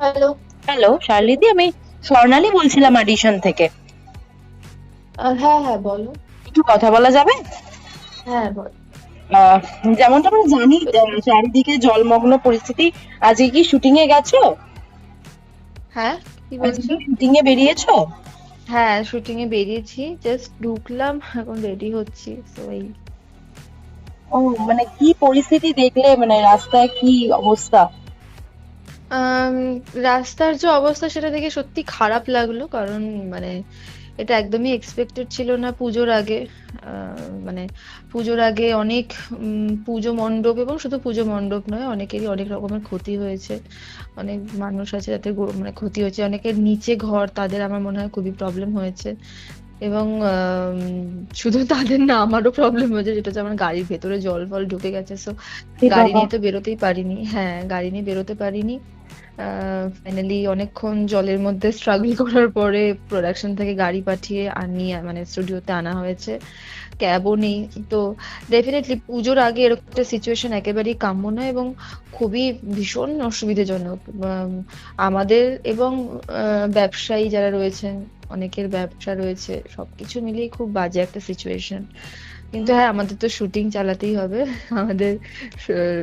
Hello hello শার্লিদি আমি স্বর্ণালী বলছিলাম audition থেকে। হ্যাঁ হ্যাঁ বলো। একটু কথা বলা যাবে? হ্যাঁ বলো। আহ, যেমনটা আমরা জানি চারিদিকে জলমগ্ন পরিস্থিতি আজকে কি শুটিং এ গেছো? হ্যাঁ কি বলছো? শুটিং এ বেরিয়েছো? হ্যাঁ শুটিং এ বেরিয়েছি জাস্ট ঢুকলাম এখন রেডি হচ্ছি তো এই। ও মানে কি পরিস্থিতি দেখলে মানে রাস্তায় কি অবস্থা? রাস্তার যে অবস্থা সেটা দেখে সত্যি খারাপ লাগল, কারণ মানে এটা একদমই এক্সপেক্টেড ছিল না পুজোর আগে। মানে পুজোর আগে অনেক পুজো মণ্ডপ এবং শুধু পুজো মণ্ডপ নয়, অনেকেরই অনেক রকমের ক্ষতি হয়েছে। অনেক মানুষ আছে যাতে মানে ক্ষতি হয়েছে। অনেকের নিচে ঘর, তাদের আমার মনে হয় খুবই প্রবলেম হয়েছে। এবং শুধু তাদের না আমারও প্রবলেম হয়েছে যেটা হচ্ছে আমার গাড়ির ভেতরে জল ফল ঢুকে গেছে সো গাড়ি নিয়ে তো বেরোতেই পারিনি হ্যাঁ গাড়ি নিয়ে বেরোতে পারিনি। ফাইনালি অনেকক্ষণ জলের মধ্যে স্ট্রাগল করার পরে প্রোডাকশন থেকে গাড়ি পাঠিয়ে আনিয়ে মানে স্টুডিওতে আনা হয়েছে। ক্যাবও নেই তো ডেফিনেটলি পুজোর আগে এরকম একটা সিচুয়েশন একেবারেই কাম্য নয় এবং খুবই ভীষণ অসুবিধাজনক। আমাদের এবং ব্যবসায়ী যারা রয়েছেন অনেকের ব্যবসা রয়েছে সবকিছু মিলিয়ে খুব বাজে একটা সিচুয়েশন কিন্তু হ্যাঁ আমাদের তো শুটিং চালাতেই হবে। আমাদের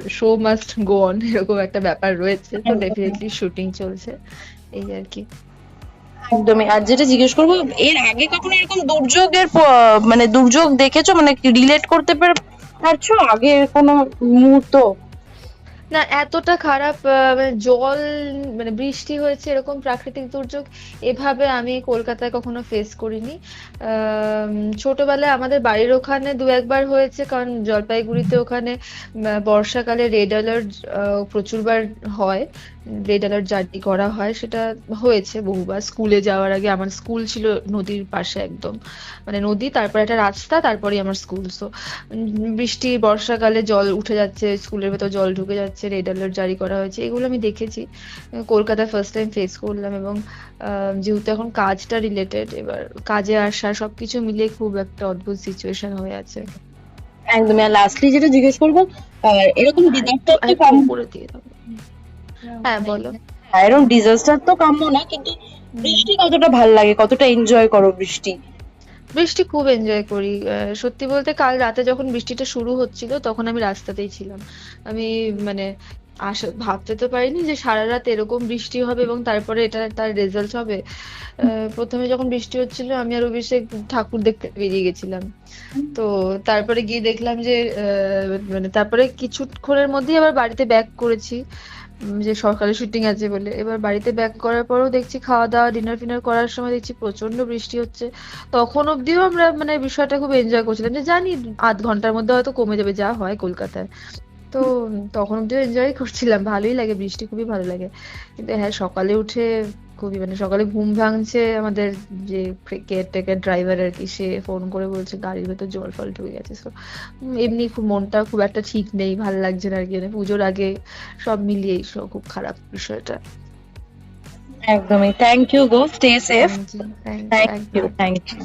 শো মাস্ট গো অন এরকম একটা ব্যাপার রয়েছে তো ডেফিনেটলি শুটিং চলছে। এই আর কি। একদমই। আর যেটা জিজ্ঞেস করব এর আগে কখনো এরকম দুর্যোগের মানে দুর্যোগ দেখেছ? মানে রিলেট করতে পারছ? আগে কোনো মুহূর্ত? না, এতটা খারাপ মানে জল মানে বৃষ্টি হয়েছে, এরকম প্রাকৃতিক দুর্যোগ এভাবে আমি কলকাতায় কখনো ফেস করিনি। ছোটবেলায় আমাদের বাড়ির ওখানে দু একবার হয়েছে, কারণ জলপাইগুড়িতে ওখানে বর্ষাকালে রেড অ্যালার্ট প্রচুরবার হয়। রেড অ্যালার্ট জারি করা হয়, সেটা হয়েছে বহুবার। স্কুলে যাওয়ার আগে আমার স্কুল ছিল নদীর পাশে একদম। মানে নদী, তারপর একটা রাস্তা, তারপরেই আমার স্কুল। সো বৃষ্টি, বর্ষাকালে জল উঠে যাচ্ছে, স্কুলের ভেতর জল ঢুকে যাচ্ছে। রেড অ্যালার্ট জারি করা হয়েছে এগুলো আমি দেখেছি। কলকাতায় ফার্স্ট টাইম ফেস করলাম এবং যেহেতু এখন কাজটা রিলেটেড এবার কাজে আসা সবকিছু মিলিয়ে খুব একটা অদ্ভুত সিচুয়েশন হয়ে আছে। একদমই আর লাস্টলি যেটা জিজ্ঞেস করব এরকম ডিজাস্টার তো আরেকটু কাম্য উপরে দিয়ে দাও। হ্যাঁ বলো। হ্যাঁ, এরকম ডিজাস্টার তো কাম্য না কিন্তু বৃষ্টি কতটা ভালো লাগে কতটা এনজয় করো বৃষ্টি? বৃষ্টি খুব এনজয় করি। সত্যি বলতে কাল রাতে যখন বৃষ্টিটা শুরু হচ্ছিল, তখন আমি রাস্তাতেই ছিলাম। আমি মানে আশা, ভাবতে তো পারিনি যে সারা রাত এরকম বৃষ্টি হবে এবং তারপরে এটা তার রেজাল্ট হবে। প্রথমে যখন বৃষ্টি হচ্ছিল, আমি আর অভিষেক ঠাকুর দেখতে বেরিয়ে গেছিলাম। তো তারপরে গিয়ে দেখলাম যে মানে তারপরে কিছুক্ষণের মধ্যেই আবার বাড়িতে ব্যাক করেছি। যে সকালে শুটিং আছে বলে। এবার বাড়িতে ব্যাক করার পরেও দেখছি খাওয়া দাওয়া ডিনার ফিনার করার সময় দেখছি প্রচণ্ড বৃষ্টি হচ্ছে। তখন অবধিও আমরা মানে বিষয়টা খুব এনজয় করছিলাম যে জানি আধ ঘণ্টার মধ্যে হয়তো কমে যাবে, যা হয় কলকাতায়। তো তখন অব্দিও এনজয় করছিলাম, ভালোই লাগে, বৃষ্টি খুবই ভালো লাগে। কিন্তু হ্যাঁ সকালে উঠে খুবই মানে সকালে ঘুম ভাঙছে আমাদের যে কেয়ারটেকার ড্রাইভার আর কি সে ফোন করে বলছে গাড়ির ভেতর জল ফল ঢুকে গেছে। সো এমনি খুব মনটা খুব একটা ঠিক নেই ভালো লাগছে না আর কি। মানে পুজোর আগে সব মিলিয়েই সব খুব খারাপ বিষয়টা। একদমই। Thank you go. Stay safe thank you thank you